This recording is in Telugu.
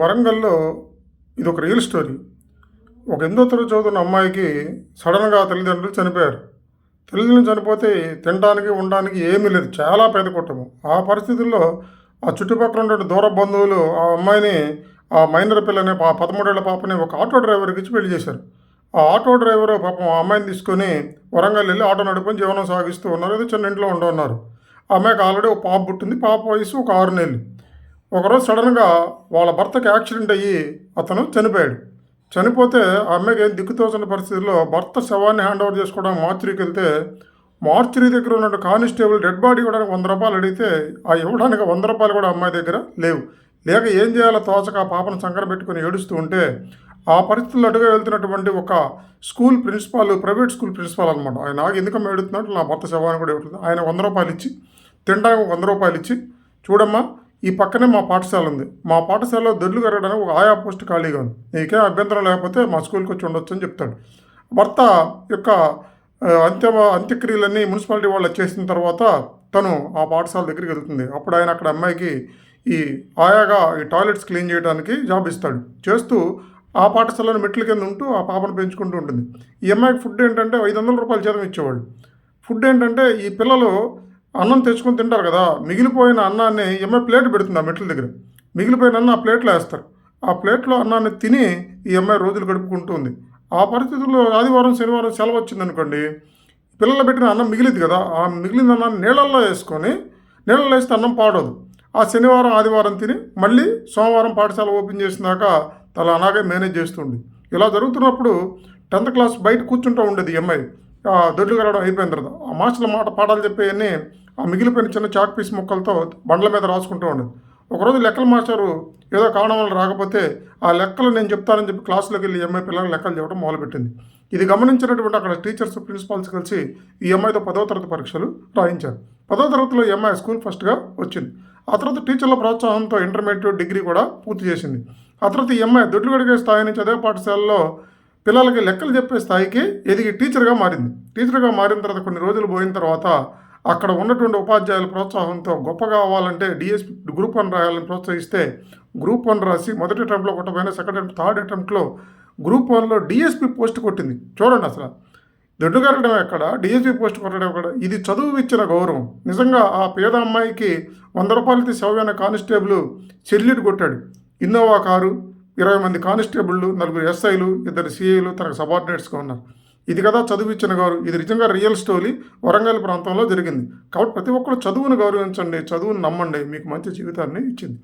వరంగల్లో ఇది ఒక రియల్ స్టోరీ ఒక ఎనిమిదో తరగతి చదువుతున్న అమ్మాయికి సడన్గా తల్లిదండ్రులు చనిపోయారు. తల్లిదండ్రులు చనిపోతే తినడానికి ఉండడానికి ఏమీ లేదు. చాలా పేద కుటుంబం. ఆ పరిస్థితుల్లో ఆ చుట్టుపక్కల ఉండే దూర బంధువులు ఆ అమ్మాయిని ఆ మైనర్ పిల్లని ఆ పదమూడేళ్ళ పాపని ఒక ఆటో డ్రైవర్కి ఇచ్చి పెళ్ళి చేశారు. ఆ ఆటో డ్రైవర్ పాపం ఆ అమ్మాయిని తీసుకొని వరంగల్ వెళ్ళి ఆటో నడుపుకొని జీవనం సాగిస్తూ ఉన్నారు. ఏదో చిన్న ఇంట్లో ఉండన్నారు ఆ అమ్మాయికి ఆల్రెడీ ఒక పాప పుట్టింది. పాప వయసు ఒక ఆరు నెలలు. ఒకరోజు సడన్గా వాళ్ళ భర్తకి యాక్సిడెంట్ అయ్యి అతను చనిపోయాడు. చనిపోతే ఆ అమ్మాయికి ఏం దిక్కుతోచని పరిస్థితుల్లో భర్త శవాన్ని హ్యాండ్ ఓవర్ చేసుకోవడానికి మార్చురీకి వెళ్తే మార్చురీ దగ్గర ఉన్న కానిస్టేబుల్ డెడ్ బాడీ ఇవ్వడానికి వంద రూపాయలు అడిగితే ఆ ఇవ్వడానికి వంద రూపాయలు కూడా అమ్మాయి దగ్గర లేవు. లేక ఏం చేయాలో తోచక ఆ పాపను సంకర పెట్టుకుని ఏడుస్తూ ఉంటే ఆ పరిస్థితుల్లో అటుగా వెళ్తున్నటువంటి ఒక school principal private school principal అనమాట. ఆయన నాకు ఎందుకమ్మ ఏడుతున్నట్టు నా భర్త శవాన్ని కూడా ఇవ్వట్లేదు. ఆయన వంద రూపాయలు ఇచ్చి తినడానికి వంద రూపాయలు ఇచ్చి చూడమ్మా ఈ పక్కనే మా పాఠశాల ఉంది. మా పాఠశాలలో దొడ్లు కరగడానికి ఒక ఆయా పోస్ట్ ఖాళీగా ఉంది. నీకే అభ్యంతరం లేకపోతే మా స్కూల్కి వచ్చి ఉండొచ్చు అని చెప్తాడు. భర్త యొక్క అంత్య అంత్యక్రియలన్నీ మున్సిపాలిటీ వాళ్ళు చేసిన తర్వాత తను ఆ పాఠశాల దగ్గరికి వెళ్తుంది. అప్పుడు ఆయన అక్కడ అమ్మాయికి ఈ ఆయాగా ఈ టాయిలెట్స్ క్లీన్ చేయడానికి జాబ్ ఇస్తాడు. చేస్తూ ఆ పాఠశాలను మెట్ల కింద ఉంటూ ఆ పాపను పెంచుకుంటూ ఉంటుంది. ఈ అమ్మాయికి ఫుడ్ ఏంటంటే ఐదు వందల రూపాయలు జీతం ఇచ్చేవాళ్ళు. ఫుడ్ ఏంటంటే ఈ పిల్లలు అన్నం తెచ్చుకొని తింటారు కదా మిగిలిపోయిన అన్నాన్ని ఈ ప్లేట్ పెడుతుంది ఆ మెట్ల దగ్గర. మిగిలిపోయిన అన్న ఆ ప్లేట్లో వేస్తారు. ఆ ప్లేట్లో అన్నాన్ని తిని ఈ అమ్మాయి రోజులు గడుపుకుంటుంది. ఆ పరిస్థితుల్లో ఆదివారం శనివారం సెలవు వచ్చింది అనుకోండి పిల్లలు పెట్టిన అన్నం మిగిలింది కదా ఆ మిగిలిన అన్నాన్ని నీళ్ళల్లో వేసుకొని నీళ్ళల్లో వేస్తే అన్నం పాడదు ఆ శనివారం ఆదివారం తిని మళ్ళీ సోమవారం పాఠశాల ఓపెన్ చేసినాక తల అలాగే మేనేజ్ చేస్తుంది. ఇలా జరుగుతున్నప్పుడు టెన్త్ క్లాస్ బయట కూర్చుంటూ ఉండేది ఈ అమ్మాయి. దొడ్లు కలవడం అయిపోయిన తర్వాత ఆ మాస్టర్ల మాట పాఠాలు చెప్పేయని ఆ మిగిలిపోయిన చిన్న చాక్ పీస్ ముక్కలతో బండ్ల మీద రాసుకుంటూ ఉండేది ఒకరోజు లెక్కల మాస్టరు ఏదో కారణం వల్ల రాకపోతే ఆ లెక్కలు నేను చెప్తానని చెప్పి క్లాసులోకి వెళ్ళి ఎంఐ పిల్లలకు లెక్కలు చెప్పడం మొదలుపెట్టింది. ఇది గమనించినటువంటి అక్కడ టీచర్స్ ప్రిన్సిపాల్స్ కలిసి ఈ అమ్మాయితో పదో తరగతి పరీక్షలు రాయించారు. పదో తరగతిలో ఈ అమ్మాయి స్కూల్ ఫస్ట్గా వచ్చింది. ఆ తర్వాత టీచర్ల ప్రోత్సాహంతో ఇంటర్మీడియట్ డిగ్రీ కూడా పూర్తి చేసింది. ఆ తర్వాత ఈ అమ్మాయి దొడ్లు గడిగే స్థాయి నుంచి అదే పాఠశాలలో పిల్లలకి లెక్కలు చెప్పే స్థాయికి ఎదిగి టీచర్గా మారింది. టీచర్గా మారిన తర్వాత కొన్ని రోజులు పోయిన తర్వాత అక్కడ ఉన్నటువంటి ఉపాధ్యాయుల ప్రోత్సాహంతో గొప్పగా అవ్వాలంటే డిఎస్పి గ్రూప్ వన్ రాయాలని ప్రోత్సహిస్తే గ్రూప్ వన్ రాసి మొదటి అటెంప్ట్లో కొట్టబోయిన సెకండ్ అటెంప్ట్ థర్డ్ అటెంప్ట్లో గ్రూప్ వన్లో డిఎస్పి పోస్ట్ కొట్టింది. చూడండి అసలు. దొడ్డు కట్టడం ఎక్కడ డిఎస్పి పోస్ట్ కొట్టడం ఎక్కడ ఇది చదువు ఇచ్చిన గౌరవం. నిజంగా ఆ పేద అమ్మాయికి వంద రూపాయలకి సవ్యమైన కానిస్టేబుల్ చెల్లిటి కొట్టాడు. ఇన్నోవా కారు ఇరవై మంది కానిస్టేబుళ్ళు నలుగురు ఎస్ఐలు ఇద్దరు సిఐలు తనకు సబార్డినేట్స్గా ఉన్నారు. ఇది కదా చదివించిన గౌరవం. ఇది నిజంగా రియల్ స్టోరీ వరంగల్ ప్రాంతంలో జరిగింది. కాబట్టి ప్రతి ఒక్కరు చదువును గౌరవించండి చదువును నమ్మండి. మీకు మంచి జీవితాన్ని ఇచ్చింది.